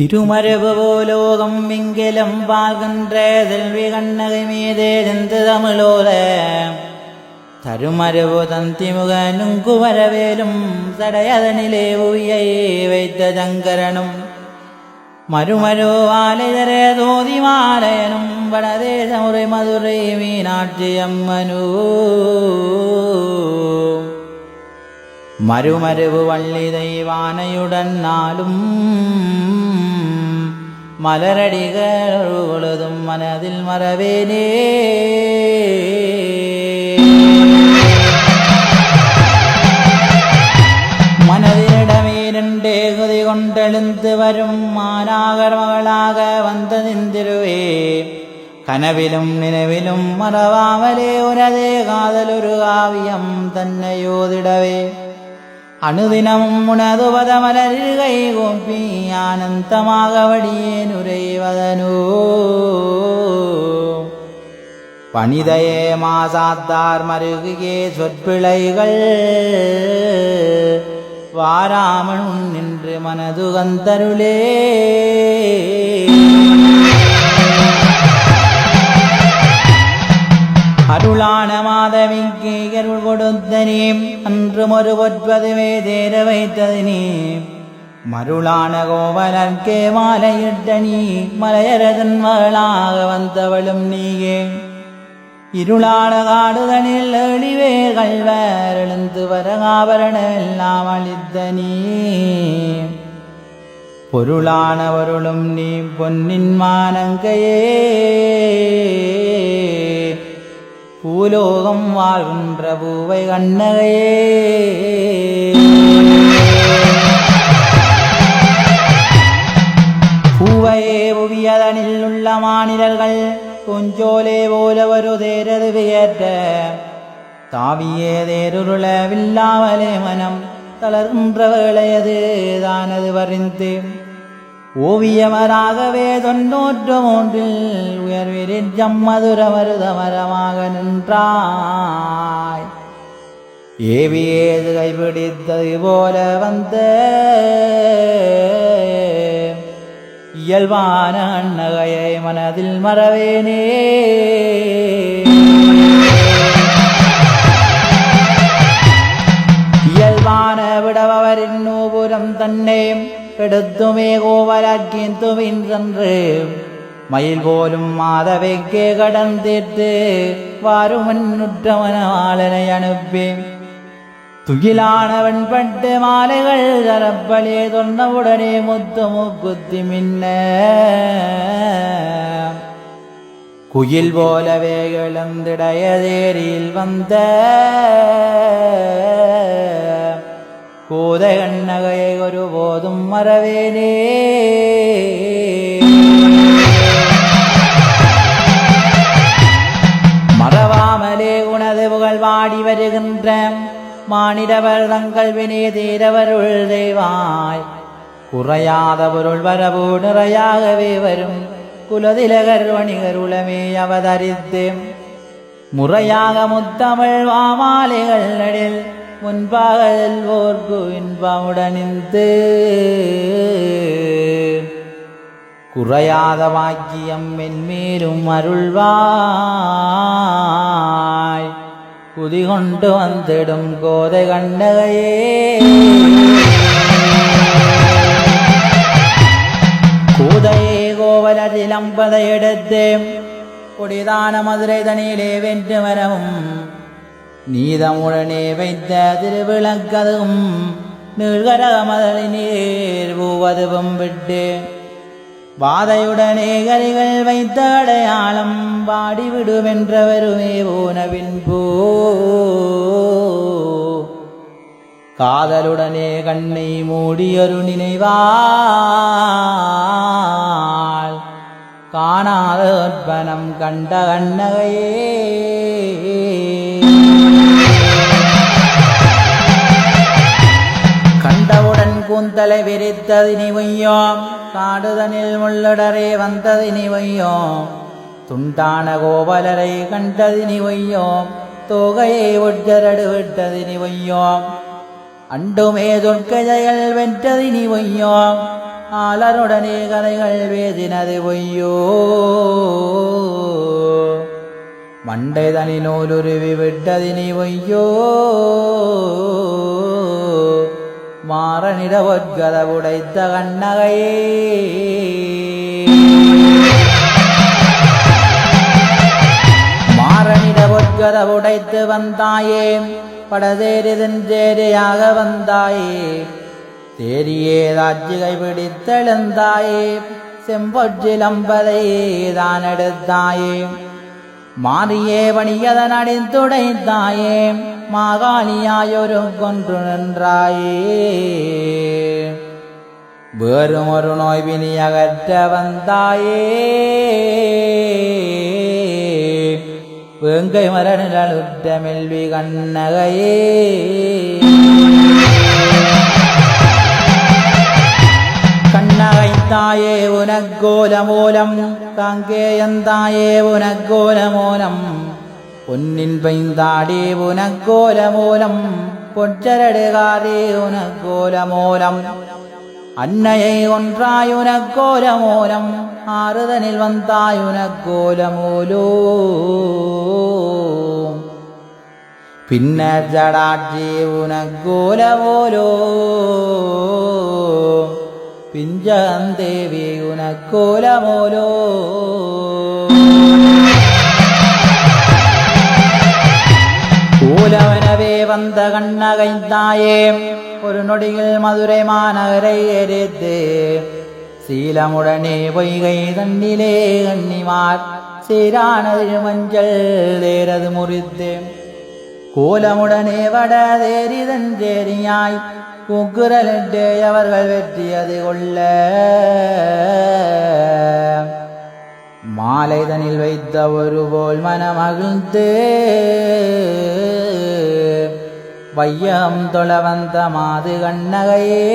തിരുമരഭവോലോകം വിങ്കലം പാകന്ത്രേതൽവി കണ്ണകമീതേരെന്ത് തമിഴോലെ? തരുമരവു തന്തിമുഖനും കുമരവേലും തടയതനിലെ ഉയ്യയെ വൈദ്യജങ്കരനും. മരുമരോ വാലിതരെ തോതിമാലയനും വടദേശമുറി മധുരൈ മീനാക്ഷിയമ്മനൂ. മരുമരവ് വള്ളി ദൈവാനയുടൻ നാലും മലരടികളൊഴുകുള്ളതും മനതിൽ മറവേനേ. മനതിലിടമേരണ്ടേകുതി കൊണ്ടെളുന്ത് വരും മാനാകർമകളാക വന്ത നിന്തിരുവേ. കനവിലും നിലവിലും മറവാമലേ ഒരതേ കാതലൊരു കാവ്യം തന്നെയോതിടവേ வந்த நிந்திருவே கனவிலும் நினைவிலும் அனுதினமும் உனது பதமலரில் கை ஆனந்தமாக வழியே நுரைவதனோ. பணிதையே மாசாத்தார் மருகியே சொற்பிழைகள். வாராமல் நின்று மனதுகந்தருளே. அருள் அன்றும் ஒரு ஒற்பதுவே தேர வைத்ததினே. மருளான கோவலர்க்கே மாலையிட்ட நீ மலையரதன் மகளாக வந்தவளும் நீயே. இருளான காடுதனில் எழிவே கல்வர் எழுந்து வரகாபரண எல்லாம் அளித்த நீ பொருளான பொருளும் நீ பொன்னின் மானங்கையே. பூலோகம் வாழ்கின்ற பூவை கண்ணகையே. பூவையே புவியதனில் உள்ள மாநிலர்கள் கொஞ்சோலே போல ஒரு தேரது வியற்ற தாவியே தேருருள வில்லாமலே மனம் தளர்கின்ற வேளையது தானது வரிந்தேன் ஓவியவராகவே தொன்னூற்று மூன்றில் உயர்விரிஞ்சம் மதுர மருதமரமாக நின்றாய். ஏவி ஏது கைபிடித்தது போல வந்த இயல்பான அண்ணகையை மனதில் மறவேனே. இயல்பான விடவரின் நூபுரம் தன்னே கெடுத்துமே கோவலாக்கிந்துமின் சென்று மயில் போலும் மாதவைக்கே கடன் தீர்த்து வாருமன் நுற்றமனாளனை அனுப்பி துகிலானவன் பட்டு மாலைகள் தரப்பலே தொன்னவுடனே முத்து மூக்குத்தி மின்ன குயில் போலவே இழந்திடையதேரியில் வந்த கோதை கண்ணகையை ஒருபோதும் மறவேனே மறவாமலே உனது புகழ் வாடி வருகின்ற மானிடவர் தங்கள் வினே தீரவருள் தெய்வாய் குறையாத பொருள் வரவு நிறையாகவே வரும் குலதிலகர் வணிகர் உளமே அவதரித்து முறையாக முத்தமிழ் வாமாலைகள் நடில் முன்பாக செல்வோர்க்கு இன்பமுடனிந்து குறையாத வாக்கியம் மென்மேலும் அருள்வாய். குதிகொண்டு வந்திடும் கோதை கண்டகையே கூதையே கோவலதிலம்பதை எடுத்து கொடிதான மதுரை தனியிலே வென்று வரவும் நீதமுடனே வைத்த திருவிளக்கதும் நீழ்கரக மதலை நீர் பூவதுவும் விட்டு வாதையுடனே கரிகள் வைத்த அடையாளம் பாடிவிடுவென்றவருமே போனவின் போ காதலுடனே கண்ணை மூடியொரு நினைவாள் காணாத அற்பனம் கண்ட கண்ணகையே. கூந்தலை விரித்ததினி வையோம் காடுதனில் முள்ளடரே வந்ததினி வையோம் துண்டான கோவலரை கண்டதினி வையோம் தோகையை ஒற்றரடு விட்டதினி வையோம் அண்டுமே துர்க்கையல் வென்றதினி வையோம் ஆளருடனே கதைகள் வேதினது ஒய்யோ மண்டைதனி நூலுருவி விட்டதினி பொய்யோ. மாறனிட உடைத்த கண்ணகையே மாறனிட உடைத்து வந்தாயே. படதேரிதன் சேரியாக வந்தாயே தேரியே ராஜ்யகை பிடித்தெழுந்தாயே செம்பொற்றிலம்பதையே தான் எடுத்தாயே மாறியே வணியதன் அடித்துடைத்தாயே மாகாளியாயொரு கொன்று நின்றாயே. வேறும் ஒரு நோய் வினி அகற்ற வந்தாயே. வேங்கை மரணிலுற்ற மெல்வி கண்ணகையே. പുനഗോലമൂലം കാങ്കേയന്തായേ പുനഗോലമൂലം? പൊന്നിൻ പൈന്താടി പുനഗോലമൂലം? പൊറ്റരടുകാരേ ഉനഗോലമൂലം അന്നയെ ഒൻറായുനഗോലമൂലം ആറുതനിൽ വന്തായുനഗോലമൂലോ പിന്നെ ജടാജീവുനഗോലമൂലോ പിഞ്ചന്തേവി ഉനക്കോലമോലോ கூலவனவே வந்த கண்ணகைந்தாயே ஒரு நொடியில் மதுரை மாநகரை எரித்து சீலமுடனே பொய்கை தண்ணிலே கண்ணிமார் சீரானது மஞ்சள் தேரது முறித்து கோலமுடனே வட தேரிதஞ்சேரியாய் உக்குரலிட்டு அவர்கள் வெற்றியது கொள்ள மாலைதனில் வைத்த ஒரு போல் மனமகிழ்ந்து. வையம் தொழ வந்த மாது கண்ணகையே.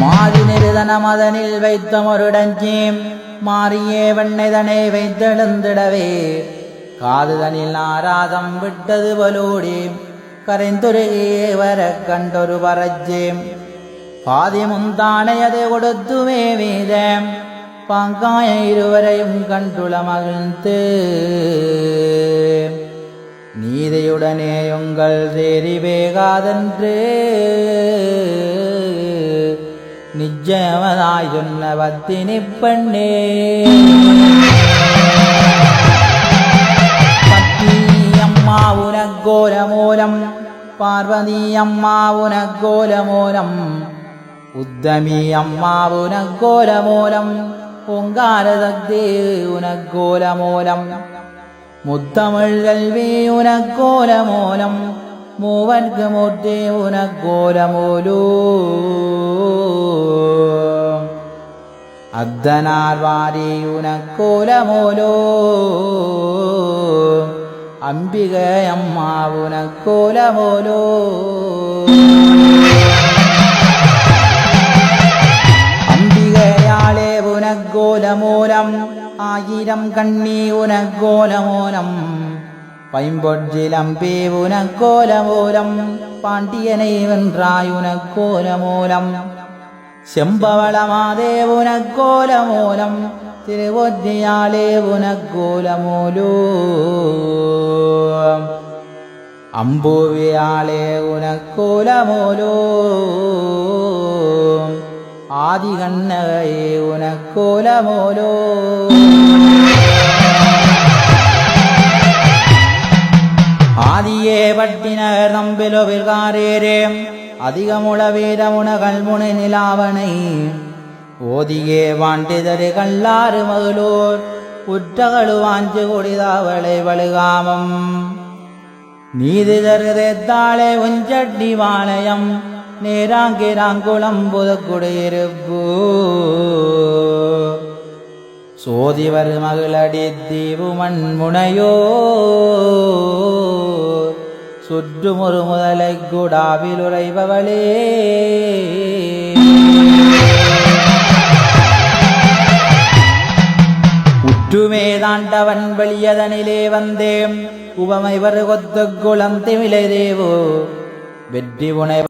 மாதி நிறுதன மதனில் வைத்த மொருடஞ்சீம் மாறியே வெண்ணைதனை வைத்தெழுந்திடவே. காதுதனில் நாராதம் விட்டது பலோடி கரைந்துருகியே வர கண்டொரு பரஜேம் பாதி முந்தானையதை கொடுத்துமே வீதம் பாங்காய இருவரையும் கண்டுள மகிழ்ந்து. நீதியுடனே உங்கள் தேரி வேகாதென்று. நிஜமதாய் சொன்ன பத்தினி பெண்ணே. ഗോലമൂലം പാർവതീയമ്മാവുന ഗോലമൂലം പൊങ്കാലതഗ്ദേ ഗോലമൂലം പൊങ്കാലദഗ്ദേവുന ഗോലമൂലം മൂവർക്ക് ഗോലമൂലം ഉനക്കോലമൂലൂ ഗോലമൂലൂ അദ്ധനാർവാരിയുന ഉനക്കോലമൂലോ അംബികയമ്മാവുനക്കോലമോലോ അംബികയാളെ ഉനഗോലമൂലം ആയിരം കണ്ണി ഉനഗോലമൂലം പൈമ്പൊഡ്ജിലമ്പി ഉനക്കോലമൂലം പാണ്ഡിയനെ വെൻറായുനക്കോലമൂലം செம்பவளமாதேவுனக்கோலமூலம் செம்பவளமாதே உனக்கோலமூலம் திருவொற்றியாளே உனக்கோலமூலோ அம்பூவியாளே ஆதிகண்ணகையே உனக்கோலமூலோ ஆதியே பட்டினர் நம்பிலோ விர்காரேரே அதிகமுள வீரமுன கல்முனை நிலாவனை ஓதியே வாண்டிதரு கல்லாறு மகளூர் உற்றகளு வாஞ்சு கொடிதாவளை வழுகாமம். நீதி தருதேத்தாளே உஞ்சட்டி வாலயம் நேராங்கிராங்குளம் புதக்குடியிருப்பு சோதிவர் மகளடி தீவு மண்முனையோ சுற்றுமுறு முதலை குடாவில் உறைபவளே உற்றுமே தாண்டவன் வெளியதனிலே வந்தேன் உபமை வரு கொத்து குளம் திமிலை தேவோ. வெற்றி புனை